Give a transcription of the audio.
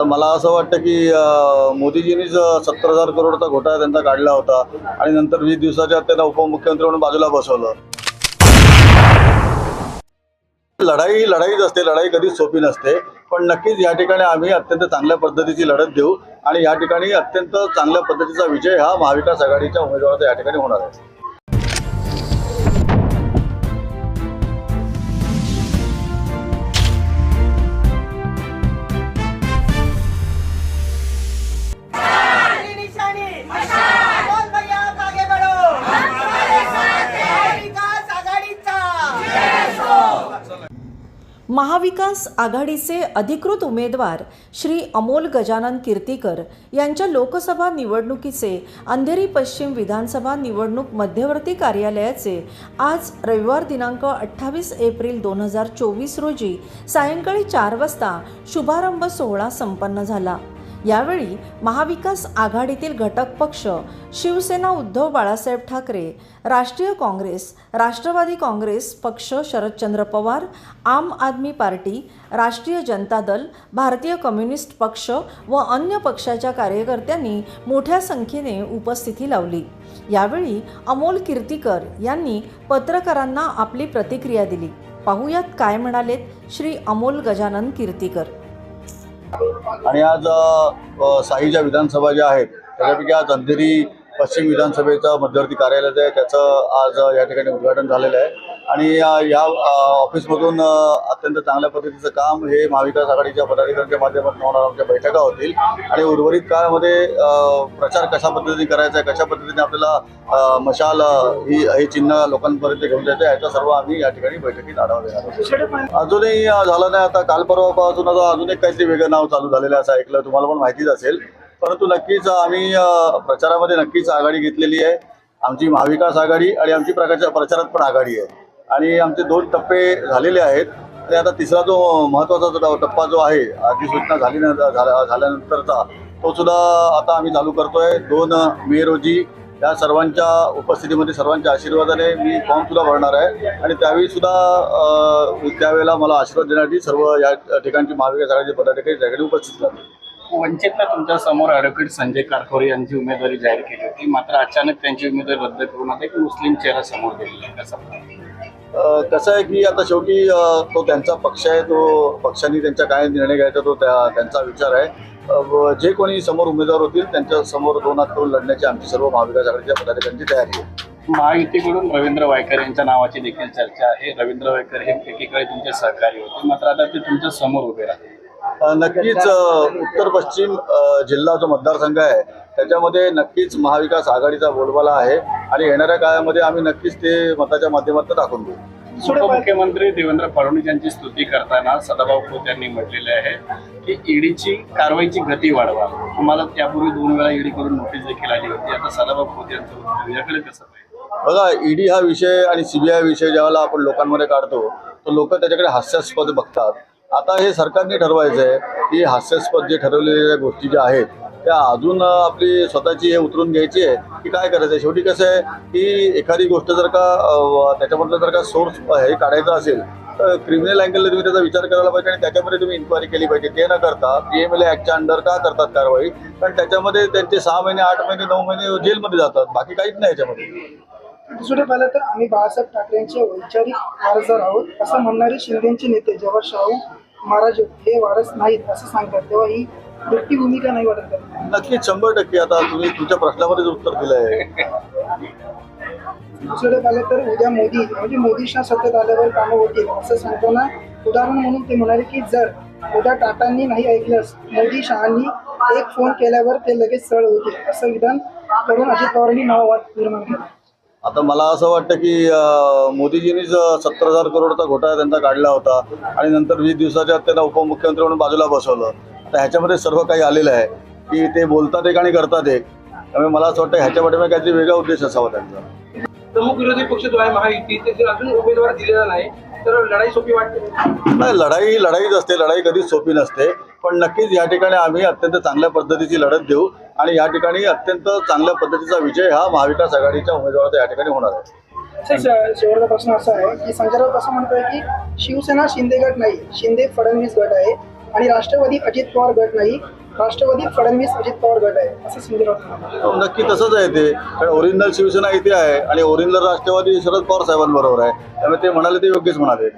तर मला असं वाटतं की मोदीजींनी मोदीजींनीच सत्तर हजार करोडचा घोटाळा त्यांचा काढला होता आणि नंतर वीस दिवसाच्या त्यांना उपमुख्यमंत्री म्हणून बाजूला बसवलं. लढाई ही लढाईच असते लढाई कधीच सोपी नसते. पण नक्कीच या ठिकाणी आम्ही अत्यंत चांगल्या पद्धतीची लढत देऊ आणि या ठिकाणी अत्यंत चांगल्या पद्धतीचा विजय हा महाविकास आघाडीच्या उमेदवाराचा या ठिकाणी होणार आहे. महाविकास आघाडीचे अधिकृत उमेदवार श्री अमोल गजानन कीर्तीकर यांच्या लोकसभा निवडणुकीचे अंधेरी पश्चिम विधानसभा निवडणूक मध्यवर्ती कार्यालयाचे आज रविवार दिनांक अठ्ठावीस एप्रिल दोन हजार चोवीस रोजी सायंकाळी चार वाजता शुभारंभ सोहळा संपन्न झाला. यावेळी महाविकास आघाडीतील घटक पक्ष शिवसेना उद्धव बाळासाहेब ठाकरे राष्ट्रीय काँग्रेस राष्ट्रवादी काँग्रेस पक्ष शरदचंद्र पवार आम आदमी पार्टी राष्ट्रीय जनता दल भारतीय कम्युनिस्ट पक्ष व अन्य पक्षाच्या कार्यकर्त्यांनी मोठ्या संख्येने उपस्थिती लावली. यावेळी अमोल कीर्तीकर यांनी पत्रकारांना आपली प्रतिक्रिया दिली. पाहुयात काय म्हणालेत श्री अमोल गजानन कीर्तीकर. आणि आज साईच्या विधानसभा ज्या आहेत त्याच्यापैकी आज अंधेरी पश्चिम विधानसभेचं मध्यवर्ती कार्यालय जे आहे त्याचं आज या ठिकाणी उद्घाटन झालेलं आहे. आणि या ऑफिसमधून अत्यंत चांगल्या पद्धतीचं काम हे महाविकास आघाडीच्या पदाधिकाऱ्यांच्या माध्यमातून होणार आमच्या बैठका होतील. आणि उर्वरित काळामध्ये प्रचार कशा पद्धतीने करायचा आहे कशा पद्धतीने आपल्याला मशाल ही हे चिन्ह लोकांपर्यंत घेऊन जायचं आहे याचा सर्व आम्ही या ठिकाणी बैठकीत आढावा घेणार आहोत. अजूनही झालं नाही आता काल परवापासून आता अजून एक काहीतरी वेगळं नाव चालू झालेलं आहे असं ऐकलं तुम्हाला पण माहितीच असेल. परंतु नक्कीच आम्ही प्रचारामध्ये नक्कीच आघाडी घेतलेली आहे. आमची महाविकास आघाडी आणि आमची प्रकारच्या प्रचारात पण आघाडी आहे. आणि आमचे दोन टप्पे झालेले आहेत. आणि आता तिसरा जो महत्त्वाचा जो टप्पा जो आहे अधिसूचना झाली झाल्यानंतरचा तो सुद्धा आता आम्ही चालू करतोय. दोन मे रोजी या सर्वांच्या उपस्थितीमध्ये सर्वांच्या आशीर्वादाने मी फॉर्म सुद्धा भरणार आहे. आणि त्यावेळी सुद्धा त्यावेळेला मला आशीर्वाद देण्यासाठी सर्व या ठिकाणची महाविकास आघाडीचे पदाधिकारी त्याकडे उपस्थित राहतील वंचितला तुमच्यासमोर ॲडव्होकेट संजय कारखोरे यांची उमेदवारी जाहीर केली होती. मात्र अचानक त्यांची उमेदवारी रद्द करून आता एक मुस्लिम चेहरा समोर दिलेला आहे. कसं आहे की आता शेवटी तो त्यांचा पक्ष आहे तो पक्षांनी त्यांचा काय निर्णय घ्यायचा तो त्या त्यांचा विचार आहे. जे कोणी समोर उमेदवार होतील त्यांच्यासमोर दोन हात करून लढण्याची आमची सर्व महाविकास आघाडीच्या पदाधिकाऱ्यांची तयारी आहे. महायुतीकडून रवींद्र वायकर यांच्या नावाची देखील चर्चा आहे. रवींद्र वायकर हे एकीकडे तुमचे सहकारी होते. मात्र आता ते तुमच्यासमोर उभे राहतील नक्कीच उत्तर पश्चिम जिल्हा जो मतदारसंघ आहे त्याच्यामध्ये नक्कीच महाविकास आघाडीचा बोलबाला आहे. आणि येणाऱ्या काळामध्ये आम्ही नक्कीच ते मताच्या माध्यमातून टाकून देऊ. उपमुख्यमंत्री देवेंद्र फडणवीस यांची स्तुती करताना सदाभाऊ खोत यांनी म्हटलेले आहे की ईडीची कारवाईची गती वाढवा. तुम्हाला त्यापूर्वी दोन वेळा ईडी करून नोटीस देखील आली होती. आता सदाभाऊ खोत यांचं उत्तर याकडे कसं पाहिजे बघा ईडी हा विषय आणि सीबीआय विषय ज्यावेळेला आपण लोकांमध्ये काढतो तर लोक त्याच्याकडे हास्यास्पद बघतात. आता हे सरकारने ठरवायचं आहे की हास्यास्पद जे ठरवलेल्या गोष्टी ज्या आहेत त्या अजून आपली स्वतःची हे उतरून घ्यायची आहे की काय करायचं? आहे शेवटी कसं आहे की एखादी गोष्ट जर का त्याच्यामधलं जर का सोर्स हे काढायचं असेल तर क्रिमिनल अँगलने तुम्ही त्याचा विचार करायला पाहिजे आणि त्याच्यामध्ये तुम्ही इन्क्वायरी केली पाहिजे. ते न करता पी एम एल ॲक्टच्या अंडर का करतात कारवाई? कारण त्याच्यामध्ये त्यांचे सहा महिने आठ महिने नऊ महिने जेलमध्ये जातात. बाकी काहीच नाही याच्यामध्ये. दुसरं पाहिलं तर आम्ही बाळासाहेब ठाकरेंचे वैचारिक वारसदार आहोत असं म्हणणारे शिंदेचे नेते जवाहर शाहू महाराज हे वारस नाहीत असं सांगतात. तेव्हा ही व्यक्ती भूमिका नाही वाटत का? नक्कीच शंभर टक्के आता तुम्ही तुमच्या प्रश्नामध्येच उत्तर दिलं आहे दुसरीकडे पाहिलं तर उद्या मोदी. म्हणजे मोदींना सत्तेत आल्यावर कामं होतील असं सांगताना उदाहरण म्हणून ते म्हणाले की जर उद्या टाटांनी नाही ऐकलंच मोदी शहांनी एक फोन केल्यावर ते लगेच सळ होतील असं विधान करून अजित पवारांनी नाववाद निर्माण केला. आता मला असं वाटतं की मोदीजींनी मोदीजींनीच सत्तर हजार करोडचा घोटाळा त्यांचा काढला होता आणि नंतर वीस दिवसाच्या आत त्यांना उपमुख्यमंत्री म्हणून बाजूला बसवलं. आता ह्याच्यामध्ये सर्व काही आलेलं आहे की ते बोलतात एक आणि करतात एक. त्यामुळे मला असं वाटतं ह्याच्या पाठीमागे काहीतरी वेगळा उद्देश असावा त्यांचा. प्रमुख विरोधी पक्ष जो आहे महायुतीचे अजून उमेदवार दिलेला नाही. तर लढाई सोपी वाटते? नाही लढाई लढाईच असते लढाई कधीच सोपी नसते. पण नक्कीच या ठिकाणी आम्ही अत्यंत चांगल्या पद्धतीची लढत देऊ आणि या ठिकाणी अत्यंत चांगल्या पद्धतीचा विजय हा महाविकास आघाडीच्या उमेदवाराचा या ठिकाणी होणार आहे. शेवटचा प्रश्न असा आहे की राऊत असं म्हणतोय की शिवसेना शिंदे गट नाही शिंदे फडणवीस गट आहे आणि राष्ट्रवादी अजित पवार गट नाही राष्ट्रवादी फडणवीस अजित पवार गट आहे. असं राऊत म्हणाले हो, नक्की तसंच आहे ते. कारण ओरिजिनल शिवसेना इथे आहे आणि ओरिजिनल राष्ट्रवादी शरद पवार साहेबांबरोबर आहे. त्यामुळे ते म्हणाले ते योग्यच म्हणाले.